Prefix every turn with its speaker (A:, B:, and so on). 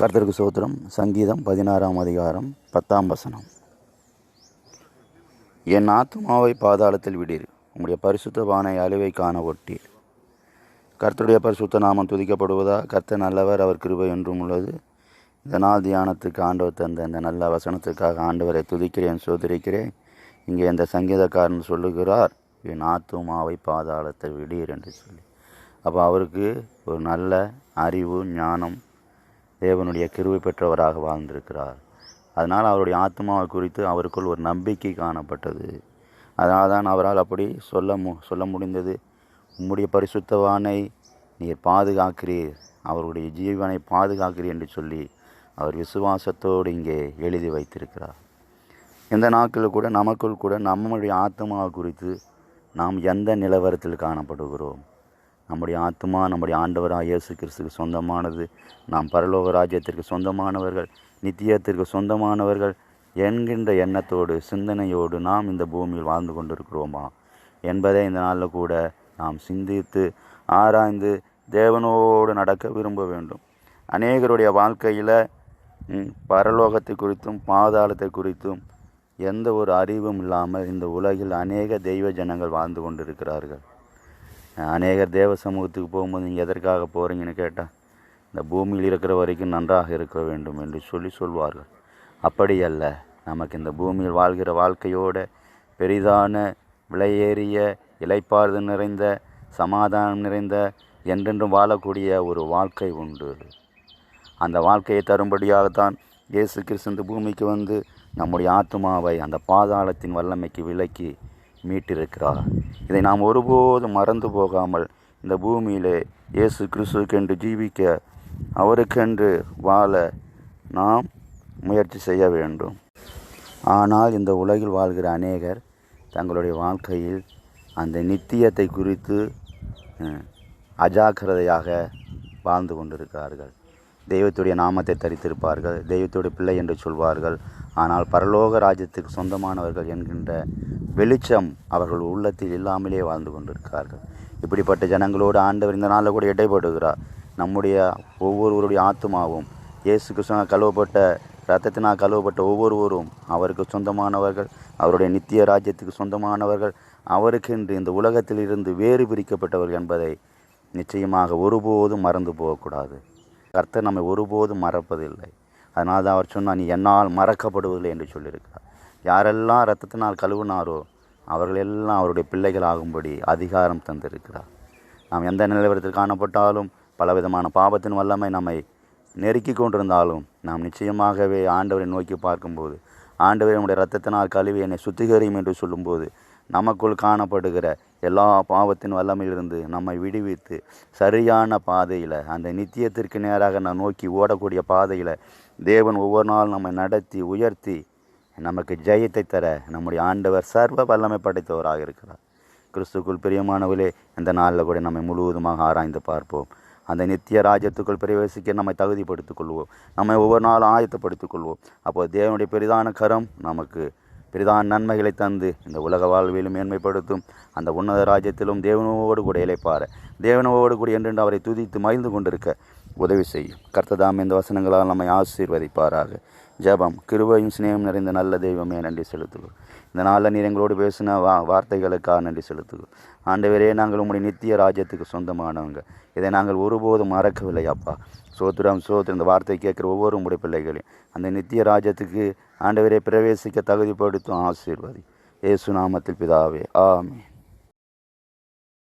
A: கர்த்தருக்கு சோத்திரம் சங்கீதம் பதினாறாம் அதிகாரம் பத்தாம் வசனம். என் ஆத்மாவை பாதாளத்தில் விடீர் உம்முடைய பரிசுத்தவானை அழிவை காண ஒட்டீர். கர்த்தருடைய பரிசுத்த நாமம் துதிக்கப்படுவதா? கர்த்தர் நல்லவர் அவர் கிருபை என்றும் உள்ளது. இந்த நாள் தியானத்துக்கு ஆண்டவர் தந்த இந்த நல்ல வசனத்துக்காக ஆண்டவரை துதிக்கிறேன் சோதரிக்கிறேன். இங்கே இந்த சங்கீதக்காரன் சொல்லுகிறார் என் ஆத்துமாவை பாதாளத்தை விடீர் என்று சொல்லி. அப்போ அவருக்கு ஒரு நல்ல அறிவு ஞானம் தேவனுடைய கிருவை பெற்றவராக வாழ்ந்திருக்கிறார். அதனால் அவருடைய ஆத்மாவை குறித்து அவருக்குள் ஒரு நம்பிக்கை காணப்பட்டது. அதனால் தான் அவரால் அப்படி சொல்ல மு சொல்ல முடிந்தது. உம்முடைய பரிசுத்தவானை நீர் பாதுகாக்கிறீர். அவருடைய ஜீவனை பாதுகாக்கிறீர் என்று சொல்லி அவர் விசுவாசத்தோடு இங்கே எழுதி வைத்திருக்கிறார். இந்த நாட்களில் கூட நமக்குள் கூட நம்முடைய ஆத்மாவை குறித்து நாம் எந்த நிலவரத்தில் காணப்படுகிறோம்? நம்முடைய ஆத்மா நம்முடைய ஆண்டவராக இயேசு கிறிஸ்துக்கு சொந்தமானது. நாம் பரலோக ராஜ்யத்திற்கு சொந்தமானவர்கள் நித்தியத்திற்கு சொந்தமானவர்கள் என்கின்ற எண்ணத்தோடு சிந்தனையோடு நாம் இந்த பூமியில் வாழ்ந்து கொண்டிருக்கிறோமா? என்பதை இந்த நாளில் கூட நாம் சிந்தித்து ஆராய்ந்து தேவனோடு நடக்க விரும்ப வேண்டும். அநேகருடைய வாழ்க்கையில் பரலோகத்தை குறித்தும் பாதாளத்தை குறித்தும் எந்த ஒரு அறிவும் இல்லாமல் இந்த உலகில் அநேக தெய்வ ஜனங்கள் வாழ்ந்து கொண்டிருக்கிறார்கள். அநேகர் தேவ சமூகத்துக்கு போகும்போது நீங்கள் எதற்காக போகிறீங்கன்னு கேட்டால் இந்த பூமியில் இருக்கிற வரைக்கும் நன்றாக இருக்க வேண்டும் என்று சொல்லி சொல்வார்கள். அப்படி அல்ல. நமக்கு இந்த பூமியில் வாழ்கிற வாழ்க்கையோட பெரிதான விலையேறிய இலைப்பாறுதல் நிறைந்த சமாதானம் நிறைந்த என்றென்றும் வாழக்கூடிய ஒரு வாழ்க்கை உண்டு. அந்த வாழ்க்கையை தரும்படியாகத்தான் இயேசு கிறிஸ்து இந்த பூமிக்கு வந்து நம்முடைய ஆத்மாவை அந்த பாதாளத்தின் வல்லமைக்கு விலக்கி மீட்டிருக்கிறார். இதை நாம் ஒருபோதும் மறந்து போகாமல் இந்த பூமியிலே இயேசு கிறிஸ்துக்கென்று ஜீவிக்க அவருக்கென்று வாழ நாம் முயற்சி செய்ய வேண்டும். ஆனால் இந்த உலகில் வாழ்கிற அநேகர் தங்களுடைய வாழ்க்கையில் அந்த நித்தியத்தை குறித்து அஜாக்கிரதையாக வாழ்ந்து கொண்டிருக்கிறார்கள். தெய்வத்துடைய நாமத்தை தரித்திருப்பார்கள். தெய்வத்துடைய பிள்ளை என்று சொல்வார்கள். ஆனால் பரலோக ராஜ்யத்துக்கு சொந்தமானவர்கள் என்கின்ற வெளிச்சம் அவர்கள் உள்ளத்தில் இல்லாமலே வாழ்ந்து கொண்டிருக்கிறார்கள். இப்படிப்பட்ட ஜனங்களோடு ஆண்டவர் இந்த நாளில் கூட இடைப்படுகிறார் நம்முடைய ஒவ்வொருவருடைய ஆத்மாவும் இயேசு கிருஷ்ணா கழுவப்பட்ட ரத்தத்தினால் கழுவப்பட்ட ஒவ்வொருவரும் அவருக்கு சொந்தமானவர்கள் அவருடைய நித்திய ராஜ்யத்துக்கு சொந்தமானவர்கள் அவருக்கென்று இந்த உலகத்தில் இருந்து வேறு பிரிக்கப்பட்டவர்கள் என்பதை நிச்சயமாக ஒருபோதும் மறந்து போகக்கூடாது. கர்த்தர் நம்மை ஒருபோதும் மறப்பதில்லை. அதனால் தான் அவர் சொன்னால் நீ என்னால் மறக்கப்படுவதில்லை என்று சொல்லியிருக்கிறார். யாரெல்லாம் இரத்தத்தினால் கழுவினாரோ அவர்கள் எல்லாம் அவருடைய பிள்ளைகள் ஆகும்படி அதிகாரம் தந்திருக்கிறார். நாம் எந்த நிலவரத்தில் காணப்பட்டாலும் பலவிதமான பாவத்தின் வல்லமை நம்மை நெருக்கி கொண்டிருந்தாலும் நாம் நிச்சயமாகவே ஆண்டவரை நோக்கி பார்க்கும்போது ஆண்டவர் நம்முடைய கழுவி என்னை சுத்திகரியும் என்று சொல்லும்போது நமக்குள் காணப்படுகிற எல்லா பாவத்தின் வல்லமையிலிருந்து நம்மை விடுவித்து சரியான பாதையில் அந்த நித்தியத்திற்கு நேராக நான் நோக்கி ஓடக்கூடிய பாதையில் தேவன் ஒவ்வொரு நாளும் நம்மை நடத்தி உயர்த்தி நமக்கு ஜெயத்தை தர நம்முடைய ஆண்டவர் சர்வ வல்லமை படைத்தவராக இருக்கிறார். கிறிஸ்துக்குள் பிரியமானவர்களே இந்த நாளில் கூட நம்மை முழுவதுமாக ஆராய்ந்து பார்ப்போம். அந்த நித்திய ராஜ்யத்துக்குள் பிரவேசிக்க நம்மை தகுதிப்படுத்திக் கொள்வோம். நம்மை ஒவ்வொரு நாளும் ஆயத்தப்படுத்திக் கொள்வோம். அப்போ தேவனுடைய பெரிதான கரம் நமக்கு பெரிதான நன்மைகளை தந்து இந்த உலக வாழ்விலும் மேன்மைப்படுத்தும். அந்த உன்னத ராஜ்யத்திலும் தேவனோடு கூட இழைப்பார தேவனோடு கூட என்றென்று அவரை துதித்து மகிழ்ந்து கொண்டிருக்க உதவி செய்யும். கர்த்ததாம் இந்த வசனங்களால் நம்மை ஆசீர்வதிப்பாராக. ஜெபம் கிருபையும் சிநேகம் நிறைந்த நல்ல தெய்வமே நன்றி செலுத்துவோம் இந்த நாளில் நீர் எங்களோடு பேசின வா வார்த்தைகளுக்காக நன்றி செலுத்துவோம் ஆண்டவரே நாங்கள் உங்களுடைய நித்திய ராஜ்யத்துக்கு சொந்தமானவங்க. இதை நாங்கள் ஒருபோதும் மறக்கவில்லை அப்பா. சோத்திரம் சோத்திரம் இந்த வார்த்தை கேட்குற ஒவ்வொரு உங்களுடைய பிள்ளைகளையும். அந்த நித்திய ராஜ்யத்துக்கு ஆண்டவரை பிரவேசிக்க தகுதிப்படுத்தும் ஆசீர்வாதி. இயேசு நாமத்தில் பிதாவே ஆமே